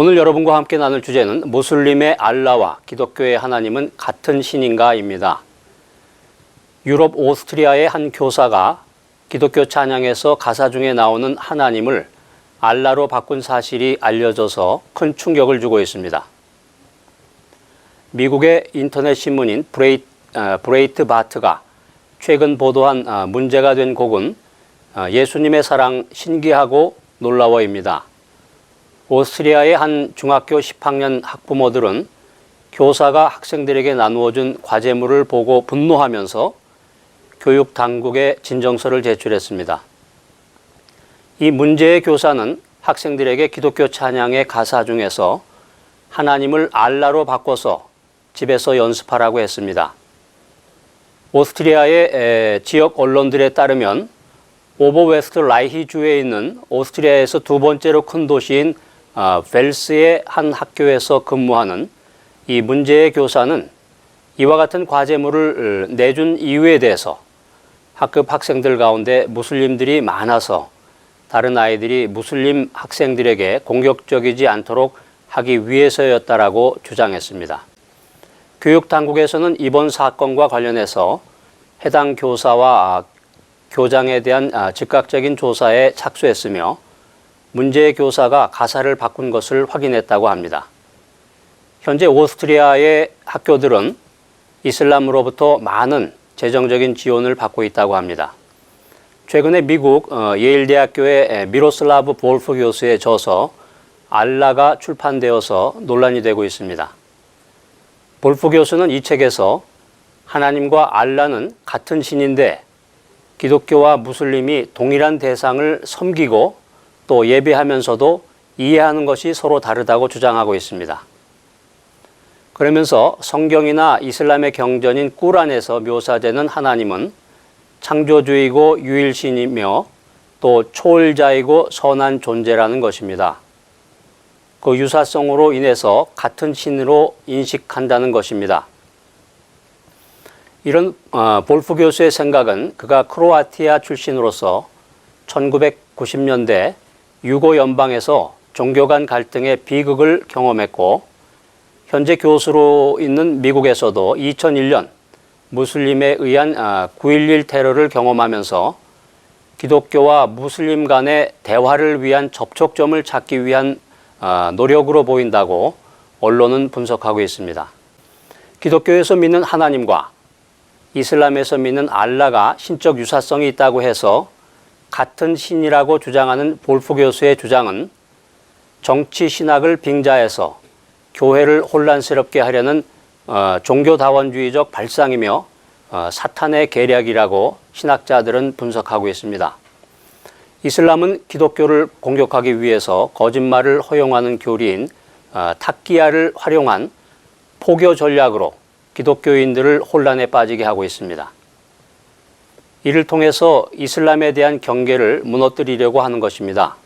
오늘 여러분과 함께 나눌 주제는 무슬림의 알라와 기독교의 하나님은 같은 신인가입니다. 유럽 오스트리아의 한 교사가 기독교 찬양에서 가사 중에 나오는 하나님을 알라로 바꾼 사실이 알려져서 큰 충격을 주고 있습니다. 미국의 인터넷 신문인 브레이, 어, 브레이트 바트가 최근 보도한 어, 문제가 된 곡은 어, 예수님의 사랑 신기하고 놀라워입니다. 오스트리아의 한 중학교 10학년 학부모들은 교사가 학생들에게 나누어준 과제물을 보고 분노하면서 교육 당국에 진정서를 제출했습니다. 이 문제의 교사는 학생들에게 기독교 찬양의 가사 중에서 하나님을 알라로 바꿔서 집에서 연습하라고 했습니다. 오스트리아의 지역 언론들에 따르면 오버웨스트 라이히 주에 있는 오스트리아에서 두 번째로 큰 도시인 아, 벨스의 한 학교에서 근무하는 이 문제의 교사는 이와 같은 과제물을 내준 이유에 대해서 학급 학생들 가운데 무슬림들이 많아서 다른 아이들이 무슬림 학생들에게 공격적이지 않도록 하기 위해서였다라고 주장했습니다. 교육 당국에서는 이번 사건과 관련해서 해당 교사와 교장에 대한 아, 즉각적인 조사에 착수했으며 문제의 교사가 가사를 바꾼 것을 확인했다고 합니다. 현재 오스트리아의 학교들은 이슬람으로부터 많은 재정적인 지원을 받고 있다고 합니다. 최근에 미국 어, 예일대학교의 미로슬라브 볼프 교수의 저서 알라가 출판되어서 논란이 되고 있습니다. 볼프 교수는 이 책에서 하나님과 알라는 같은 신인데 기독교와 무슬림이 동일한 대상을 섬기고 또 예배하면서도 이해하는 것이 서로 다르다고 주장하고 있습니다. 그러면서 성경이나 이슬람의 경전인 꾸란에서 묘사되는 하나님은 창조주이고 유일신이며 또 초월자이고 선한 존재라는 것입니다. 그 유사성으로 인해서 같은 신으로 인식한다는 것입니다. 이런 어, 볼프 교수의 생각은 그가 크로아티아 출신으로서 1990년대 유고 연방에서 종교 간 갈등의 비극을 경험했고 현재 교수로 있는 미국에서도 2001년 무슬림에 의한 9.11 아, 테러를 경험하면서 기독교와 무슬림 간의 대화를 위한 접촉점을 찾기 위한 아, 노력으로 보인다고 언론은 분석하고 있습니다. 기독교에서 믿는 하나님과 이슬람에서 믿는 알라가 신적 유사성이 있다고 해서 같은 신이라고 주장하는 볼프 교수의 주장은 정치 신학을 빙자해서 교회를 혼란스럽게 하려는 어, 종교다원주의적 발상이며 어, 사탄의 계략이라고 신학자들은 분석하고 있습니다. 이슬람은 기독교를 공격하기 위해서 거짓말을 허용하는 교리인 어, 탁기야를 활용한 포교 전략으로 기독교인들을 혼란에 빠지게 하고 있습니다. 이를 통해서 이슬람에 대한 경계를 무너뜨리려고 하는 것입니다.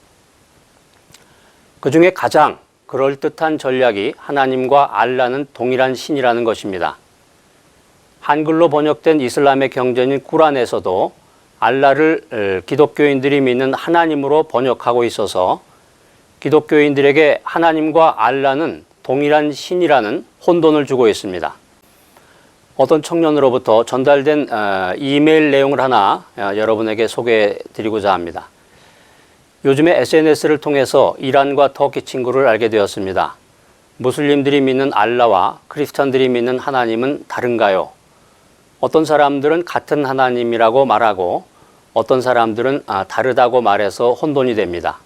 그 중에 가장 그럴듯한 전략이 하나님과 알라는 동일한 신이라는 것입니다. 한글로 번역된 이슬람의 경전인 꾸란에서도 알라를 기독교인들이 믿는 하나님으로 번역하고 있어서 기독교인들에게 하나님과 알라는 동일한 신이라는 혼돈을 주고 있습니다. 어떤 청년으로부터 전달된 어, 이메일 내용을 하나 어, 여러분에게 소개해 드리고자 합니다. 요즘에 SNS를 통해서 이란과 터키 친구를 알게 되었습니다. 무슬림들이 믿는 알라와 크리스천들이 믿는 하나님은 다른가요? 어떤 사람들은 같은 하나님이라고 말하고 어떤 사람들은 아, 다르다고 말해서 혼돈이 됩니다.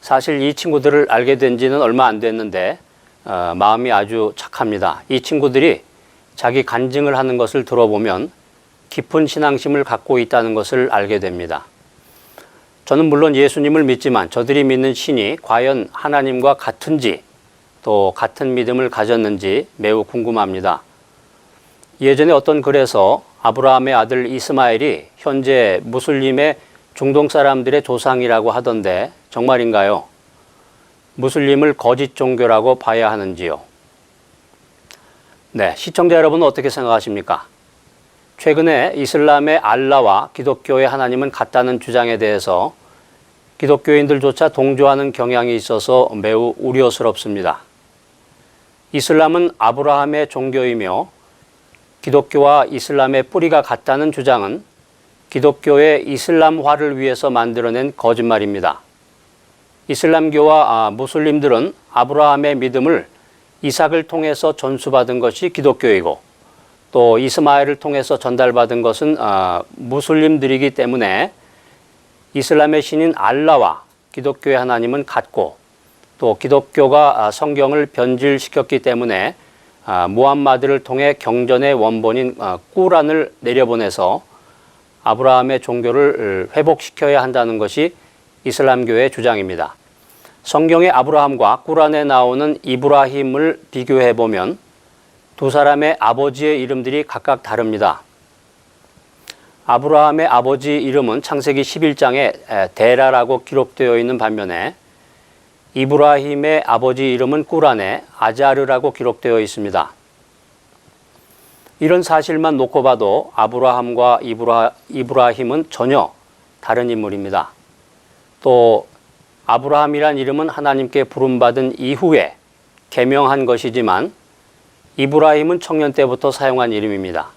사실 이 친구들을 알게 된 지는 얼마 안 됐는데 어, 마음이 아주 착합니다. 이 친구들이 자기 간증을 하는 것을 들어보면 깊은 신앙심을 갖고 있다는 것을 알게 됩니다. 저는 물론 예수님을 믿지만 저들이 믿는 신이 과연 하나님과 같은지 또 같은 믿음을 가졌는지 매우 궁금합니다. 예전에 어떤 글에서 아브라함의 아들 이스마엘이 현재 무슬림의 중동 사람들의 조상이라고 하던데 정말인가요? 무슬림을 거짓 종교라고 봐야 하는지요? 네, 시청자 여러분은 어떻게 생각하십니까? 최근에 이슬람의 알라와 기독교의 하나님은 같다는 주장에 대해서 기독교인들조차 동조하는 경향이 있어서 매우 우려스럽습니다. 이슬람은 아브라함의 종교이며 기독교와 이슬람의 뿌리가 같다는 주장은 기독교의 이슬람화를 위해서 만들어낸 거짓말입니다. 이슬람교와 아, 무슬림들은 아브라함의 믿음을 이삭을 통해서 전수받은 것이 기독교이고 또 이스마엘을 통해서 전달받은 것은 아, 무슬림들이기 때문에 이슬람의 신인 알라와 기독교의 하나님은 같고 또 기독교가 아, 성경을 변질시켰기 때문에 아, 무함마드를 통해 경전의 원본인 아, 꾸란을 내려보내서 아브라함의 종교를 회복시켜야 한다는 것이 이슬람교의 주장입니다. 성경의 아브라함과 꾸란에 나오는 이브라힘을 비교해 보면 두 사람의 아버지의 이름들이 각각 다릅니다. 아브라함의 아버지 이름은 창세기 11장에 데라라고 기록되어 있는 반면에 이브라힘의 아버지 이름은 꾸란에 아자르라고 기록되어 있습니다. 이런 사실만 놓고 봐도 아브라함과 이브라, 이브라힘은 전혀 다른 인물입니다. 또 아브라함이란 이름은 하나님께 부름받은 이후에 개명한 것이지만 이브라힘은 청년 때부터 사용한 이름입니다.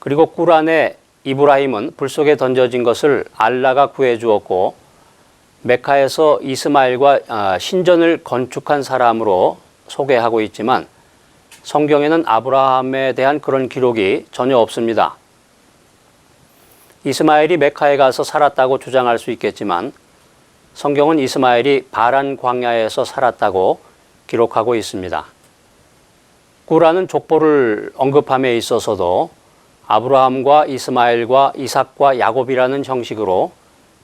그리고 꾸란에 이브라힘은 불 속에 던져진 것을 알라가 구해 주었고 메카에서 이스마엘과 아, 신전을 건축한 사람으로 소개하고 있지만 성경에는 아브라함에 대한 그런 기록이 전혀 없습니다. 이스마엘이 메카에 가서 살았다고 주장할 수 있겠지만 성경은 이스마엘이 바란 광야에서 살았다고 기록하고 있습니다. 구라는 족보를 언급함에 있어서도 아브라함과 이스마엘과 이삭과 야곱이라는 형식으로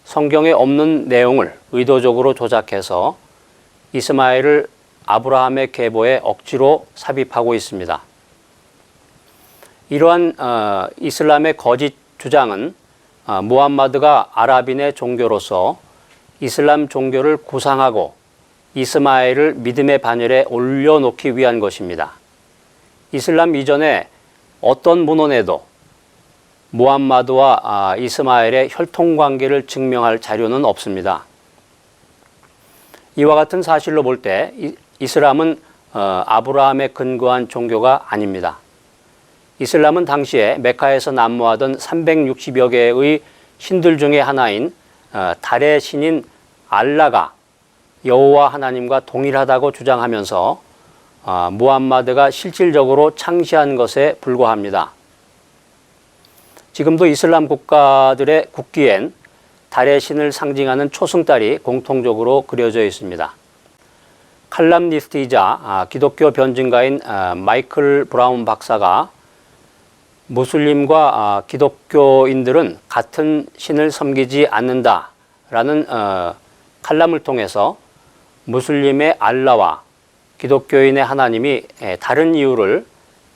성경에 없는 내용을 의도적으로 조작해서 이스마엘을 아브라함의 계보에 억지로 삽입하고 있습니다. 이러한 어, 이슬람의 거짓 주장은 어, 무함마드가 아랍인의 종교로서 이슬람 종교를 구상하고 이스마엘을 믿음의 반열에 올려놓기 위한 것입니다. 이슬람 이전에 어떤 문헌에도 무함마드와 아, 이스마엘의 혈통 관계를 증명할 자료는 없습니다. 이와 같은 사실로 볼 때 이슬람은 어, 아브라함에 근거한 종교가 아닙니다. 이슬람은 당시에 메카에서 난무하던 360여 개의 신들 중의 하나인 어, 달의 신인 알라가 여호와 하나님과 동일하다고 주장하면서 어, 무함마드가 실질적으로 창시한 것에 불과합니다. 지금도 이슬람 국가들의 국기엔 달의 신을 상징하는 초승달이 공통적으로 그려져 있습니다. 칼럼니스트이자 아, 기독교 변증가인 아, 마이클 브라운 박사가 무슬림과 아, 기독교인들은 같은 신을 섬기지 않는다라는 어, 칼럼을 통해서 무슬림의 알라와 기독교인의 하나님이 다른 이유를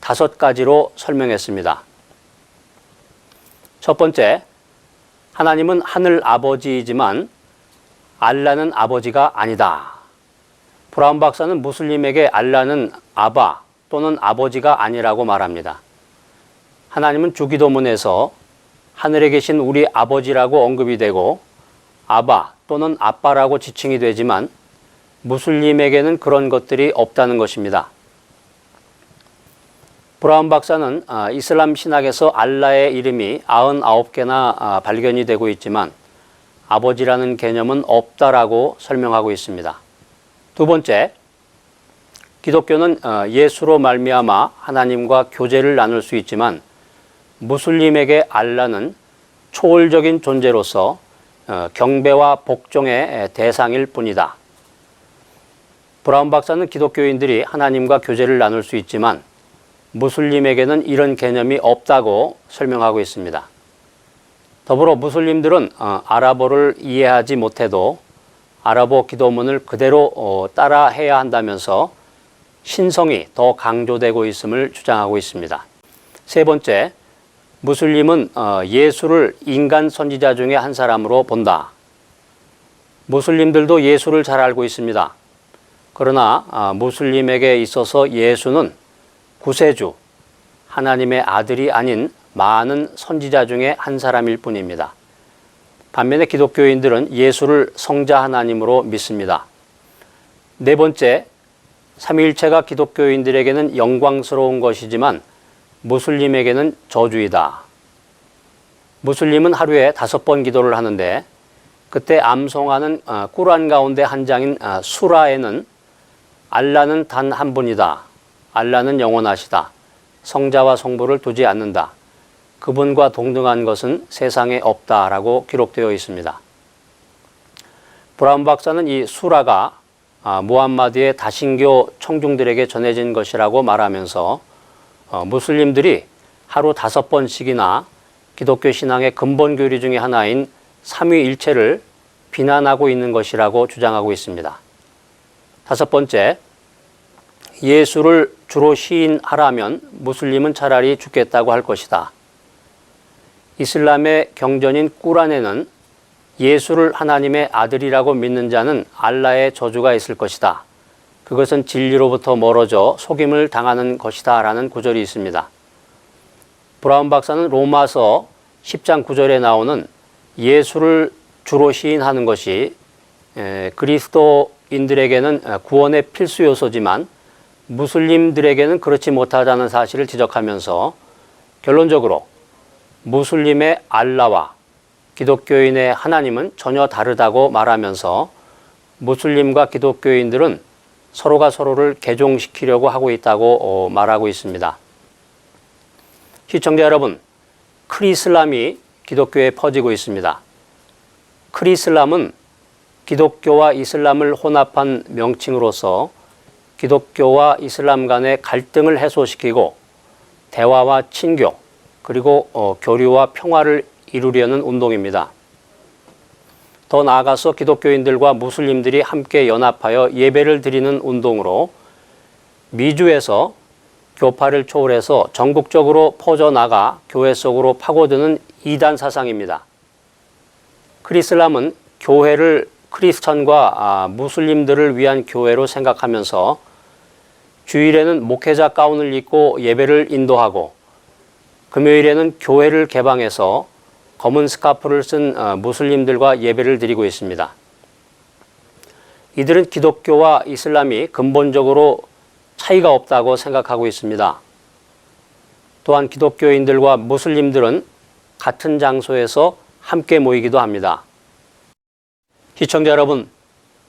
다섯 가지로 설명했습니다. 첫 번째, 하나님은 하늘 아버지이지만 알라는 아버지가 아니다. 브라운 박사는 무슬림에게 알라는 아바 또는 아버지가 아니라고 말합니다. 하나님은 주기도문에서 하늘에 계신 우리 아버지라고 언급이 되고 아바 또는 아빠라고 지칭이 되지만 무슬림에게는 그런 것들이 없다는 것입니다. 브라운 박사는 아, 이슬람 신학에서 알라의 이름이 99개나 아, 발견이 되고 있지만 아버지라는 개념은 없다라고 설명하고 있습니다. 두 번째, 기독교는 어, 예수로 말미암아 하나님과 교제를 나눌 수 있지만 무슬림에게 알라는 초월적인 존재로서 어, 경배와 복종의 대상일 뿐이다. 브라운 박사는 기독교인들이 하나님과 교제를 나눌 수 있지만 무슬림에게는 이런 개념이 없다고 설명하고 있습니다. 더불어 무슬림들은 어, 아랍어를 이해하지 못해도 아랍어 기도문을 그대로 어, 따라 해야 한다면서 신성이 더 강조되고 있음을 주장하고 있습니다. 세 번째, 무슬림은 어, 예수를 인간 선지자 중에 한 사람으로 본다. 무슬림들도 예수를 잘 알고 있습니다. 그러나 아, 무슬림에게 있어서 예수는 구세주, 하나님의 아들이 아닌 많은 선지자 중에 한 사람일 뿐입니다. 반면에 기독교인들은 예수를 성자 하나님으로 믿습니다. 네 번째, 삼위일체가 기독교인들에게는 영광스러운 것이지만 무슬림에게는 저주이다. 무슬림은 하루에 다섯 번 기도를 하는데 그때 암송하는 어, 꾸란 가운데 한 장인 어, 수라에는 알라는 단 한 분이다. 알라는 영원하시다. 성자와 성부를 두지 않는다. 그분과 동등한 것은 세상에 없다라고 기록되어 있습니다. 브라운 박사는 이 수라가 아, 무함마드의 다신교 청중들에게 전해진 것이라고 말하면서 어, 무슬림들이 하루 다섯 번씩이나 기독교 신앙의 근본 교리 중의 하나인 삼위일체를 비난하고 있는 것이라고 주장하고 있습니다. 다섯 번째, 예수를 주로 시인하라면 무슬림은 차라리 죽겠다고 할 것이다. 이슬람의 경전인 꾸란에는 예수를 하나님의 아들이라고 믿는 자는 알라의 저주가 있을 것이다. 그것은 진리로부터 멀어져 속임을 당하는 것이다. 라는 구절이 있습니다. 브라운 박사는 로마서 10장 9절에 나오는 예수를 주로 시인하는 것이 그리스도인들에게는 구원의 필수 요소지만 무슬림들에게는 그렇지 못하다는 사실을 지적하면서 결론적으로 무슬림의 알라와 기독교인의 하나님은 전혀 다르다고 말하면서 무슬림과 기독교인들은 서로가 서로를 개종시키려고 하고 있다고 어, 말하고 있습니다. 시청자 여러분, 크리슬람이 기독교에 퍼지고 있습니다. 크리슬람은 기독교와 이슬람을 혼합한 명칭으로서 기독교와 이슬람 간의 갈등을 해소시키고 대화와 친교 그리고 어, 교류와 평화를 이루려는 운동입니다. 더 나아가서 기독교인들과 무슬림들이 함께 연합하여 예배를 드리는 운동으로 미주에서 교파를 초월해서 전국적으로 퍼져나가 교회 속으로 파고드는 이단 사상입니다. 크리슬람은 교회를 크리스천과 아, 무슬림들을 위한 교회로 생각하면서 주일에는 목회자 가운을 입고 예배를 인도하고 금요일에는 교회를 개방해서 검은 스카프를 쓴 어, 무슬림들과 예배를 드리고 있습니다. 이들은 기독교와 이슬람이 근본적으로 차이가 없다고 생각하고 있습니다. 또한 기독교인들과 무슬림들은 같은 장소에서 함께 모이기도 합니다. 시청자 여러분,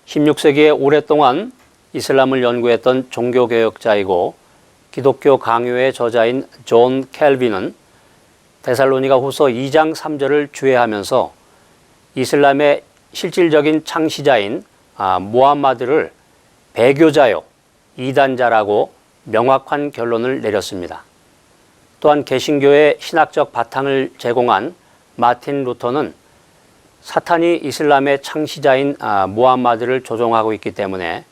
16세기에 오랫동안 이슬람을 연구했던 종교개혁자이고 기독교 강요의 저자인 존 켈빈은 데살로니가 후서 2장 3절을 주해하면서 이슬람의 실질적인 창시자인 아, 무함마드를 배교자요, 이단자라고 명확한 결론을 내렸습니다. 또한 개신교의 신학적 바탕을 제공한 마틴 루터는 사탄이 이슬람의 창시자인 아, 무함마드를 조종하고 있기 때문에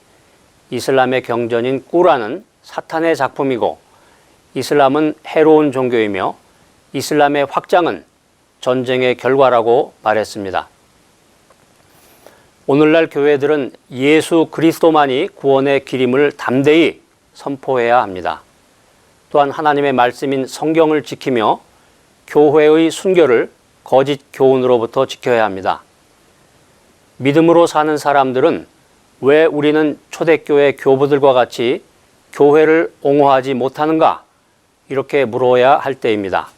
이슬람의 경전인 꾸라는 사탄의 작품이고 이슬람은 해로운 종교이며 이슬람의 확장은 전쟁의 결과라고 말했습니다. 오늘날 교회들은 예수 그리스도만이 구원의 길임을 담대히 선포해야 합니다. 또한 하나님의 말씀인 성경을 지키며 교회의 순결을 거짓 교훈으로부터 지켜야 합니다. 믿음으로 사는 사람들은 왜 우리는 초대교회 교부들과 같이 교회를 옹호하지 못하는가? 이렇게 물어야 할 때입니다.